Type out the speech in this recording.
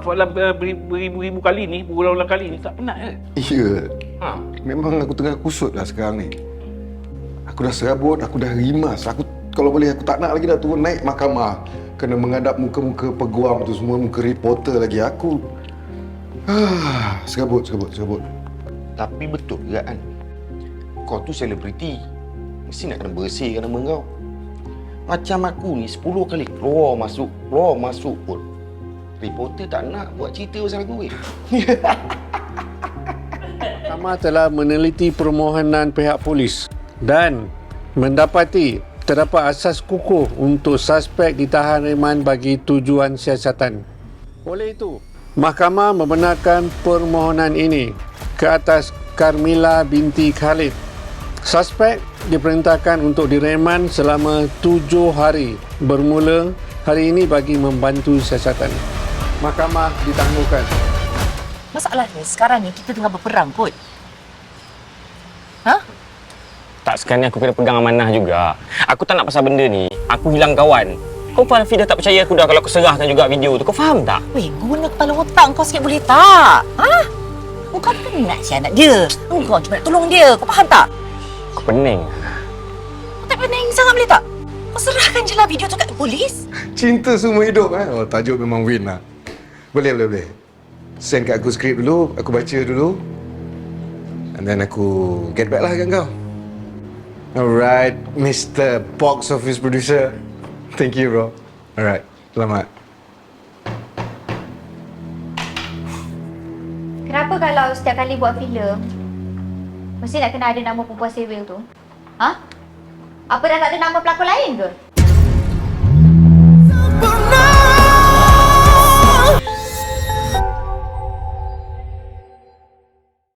buat soalan uh, beri- beribu-ribu kali ni, berulang-ulang kali ni, tak penat ke? Ya, Ha. memang aku tengah kusut dah sekarang ni. Aku dah serabut, aku dah rimas. Aku kalau boleh aku tak nak lagi dah turun naik mahkamah. Kena menghadap muka-muka peguam tu semua, muka reporter lagi aku. Ah, serabut, serabut, serabut. Tapi betul juga kan? Kau tu selebriti. Mesti nak kena bersihkan nama kau. Macam aku ni 10 kali keluar masuk, keluar masuk pun. Reporter tak nak buat cerita pasal aku weh. Mahkamah telah meneliti permohonan pihak polis dan mendapati terdapat asas kukuh untuk suspek ditahan reman bagi tujuan siasatan. Oleh itu, mahkamah membenarkan permohonan ini ke atas Carmila binti Khalid. Suspek diperintahkan untuk direman selama tujuh hari bermula hari ini bagi membantu siasatan. Mahkamah ditangguhkan. Masalahnya sekarang ni kita tengah berperang kot. Ha? Tak sekarang ni aku kena pegang amanah juga. Aku tak nak pasal benda ni. Aku hilang kawan. Kau pun Hafiz dah tak percaya aku dah kalau aku serahkan juga video tu. Kau faham tak? Weh, guna kepala otak kau sikit boleh tak? Ha? Kau penat si anak dia. Kau cuma nak tolong dia. Kau faham tak? Aku pening. Kau tak pening sangat boleh tak? Kau serahkan je lah video tu kat polis. Cinta semua hidup eh. Oh, tajuk memang win lah. Boleh, boleh, boleh. Send kat aku skrip dulu, aku baca dulu. And then aku get back lah dengan kau. Alright, Mr. Box Office Producer. Thank you, bro. Alright, selamat. Kenapa kalau setiap kali buat filem mesti nak kena ada nama perempuan sewel tu? Ha? Apa dah tak ada nama pelakon lain ke?